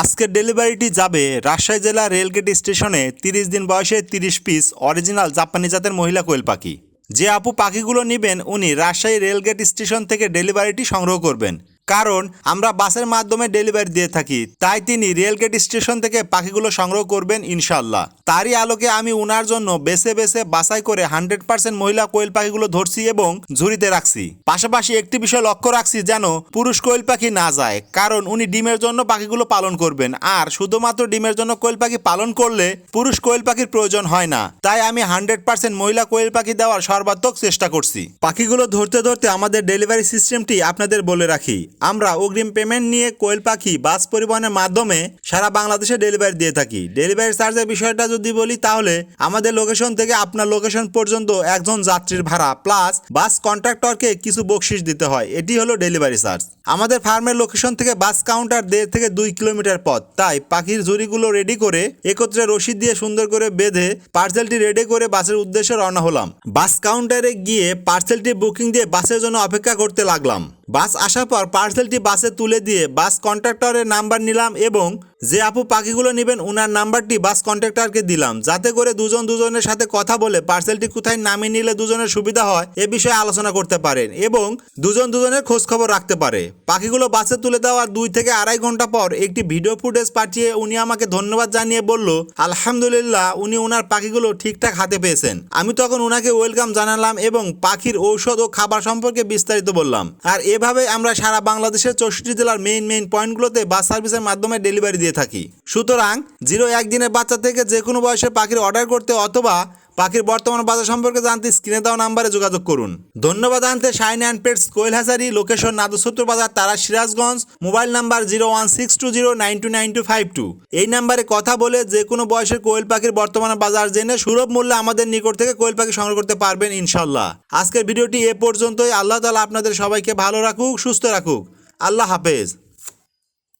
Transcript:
আজকের ডেলিভারিটি যাবে রাজশাহী জেলা রেলগেট স্টেশনে তিরিশ দিন বয়সে তিরিশ পিস অরিজিনাল জাপানি জাতের মহিলা কোয়েল পাখি। যে আপু পাখিগুলো নেবেন, উনি রাজশাহী রেলগেট স্টেশন থেকে ডেলিভারিটি সংগ্রহ করবেন। কারণ আমরা বাসের মাধ্যমে ডেলিভারি দিয়ে থাকি, তাই তিনি রেলগেট স্টেশন থেকে পাখিগুলো সংগ্রহ করবেন ইনশাল্লাহ তারই আলোকে আমি উনার জন্য বেছে বেছে বাছাই করে হান্ড্রেড পার্সেন্ট মহিলা কোয়েল পাখিগুলো ধরছি এবং ঝুড়িতে রাখছি। পাশাপাশি একটি বিষয় লক্ষ্য রাখছি যেন পুরুষ কোয়েল পাখি না যায়, কারণ উনি ডিমের জন্য পাখিগুলো পালন করবেন আর শুধুমাত্র ডিমের জন্য কোয়েল পাখি পালন করলে পুরুষ কোয়েল পাখির প্রয়োজন হয় না। তাই আমি হান্ড্রেড পার্সেন্ট মহিলা কোয়েল পাখি দেওয়ার সর্বাত্মক চেষ্টা করছি। পাখিগুলো ধরতে ধরতে আমাদের ডেলিভারি সিস্টেমটি আপনাদের বলে রাখি। আমরা অগ্রিম পেমেন্ট নিয়ে কোয়েল পাখি বাস পরিবহনের মাধ্যমে সারা বাংলাদেশে ডেলিভারি দিয়ে থাকি। ডেলিভারি চার্জের বিষয়টা যদি বলি তাহলে আমাদের লোকেশন থেকে আপনার লোকেশন পর্যন্ত একজন যাত্রীর ভাড়া, প্লাস বাস কন্ট্রাক্টরকে কিছু বকশিস দিতে হয়। এটি হলো ডেলিভারি চার্জ। আমাদের ফার্মের লোকেশন থেকে বাস কাউন্টার দেড় থেকে দুই কিলোমিটার পথ। তাই পাখির ঝুড়িগুলো রেডি করে একত্রে রশিদ দিয়ে সুন্দর করে বেঁধে পার্সেলটি রেডি করে বাসের উদ্দেশ্যে রওনা হলাম। বাস কাউন্টারে গিয়ে পার্সেলটি বুকিং দিয়ে বাসের জন্য অপেক্ষা করতে লাগলাম। বাস আসার পর পার্সেলটি বাসে তুলে দিয়ে বাস কন্ট্রাক্টরের নাম্বার নিলাম এবং যে আপু পাখিগুলো নেবেন ওনার নাম্বারটি বাস কন্ট্রাক্টরকে দিলাম। যাতে করে দুজন দুজনের সাথে কথা বলে পার্সেলটি কোথায় নামিয়ে নিলে দুজনের সুবিধা হয়, এ বিষয়ে আলোচনা করতে পারেন এবং দুজন দুজনের খোঁজ খবর রাখতে পারে। পাখিগুলো বাসে তুলে দেওয়ার দুই থেকে আড়াই ঘণ্টা পর একটি ভিডিও ফুটেজ পাঠিয়ে উনি আমাকে ধন্যবাদ জানিয়ে বলল, আলহামদুলিল্লাহ, উনি ওনার পাখিগুলো ঠিকঠাক হাতে পেয়েছেন। আমি তখন ওনাকে ওয়েলকাম জানালাম এবং পাখির ঔষধ ও খাবার সম্পর্কে বিস্তারিত বললাম। আর এভাবে আমরা সারা বাংলাদেশের চৌষট্টি জেলার মেইন মেইন পয়েন্টগুলোতে বাস সার্ভিসের মাধ্যমে ডেলিভারি দিয়ে থাকি। সুতরাং, জিরো একদিনের বাচ্চা থেকে যে কোনো বয়সের পাখির অর্ডার করতে অথবা পাখির বর্তমান বাজার সম্পর্কে জানতে স্ক্রিনে দেওয়া নাম্বারে যোগাযোগ করুন। ধন্যবাদ আনতে shine and pets Koyel Hazari location নাদুসত্তর বাজার তারা Sirajganj, mobile number zero one six two zero nine two nine two five two. এই নাম্বারে কথা বলে যে কোনো বয়সের কোয়েল পাখির বর্তমান বাজার জেনে সুলভ মূল্যে আমাদের নিকট থেকে কোয়েল পাখি সংগ্রহ করতে পারবেন ইনশাল্লাহ। আজকের ভিডিওটি এ পর্যন্তই। আল্লাহ তালা আপনাদের সবাইকে ভালো রাখুক, সুস্থ রাখুক। আল্লাহ হাফেজ।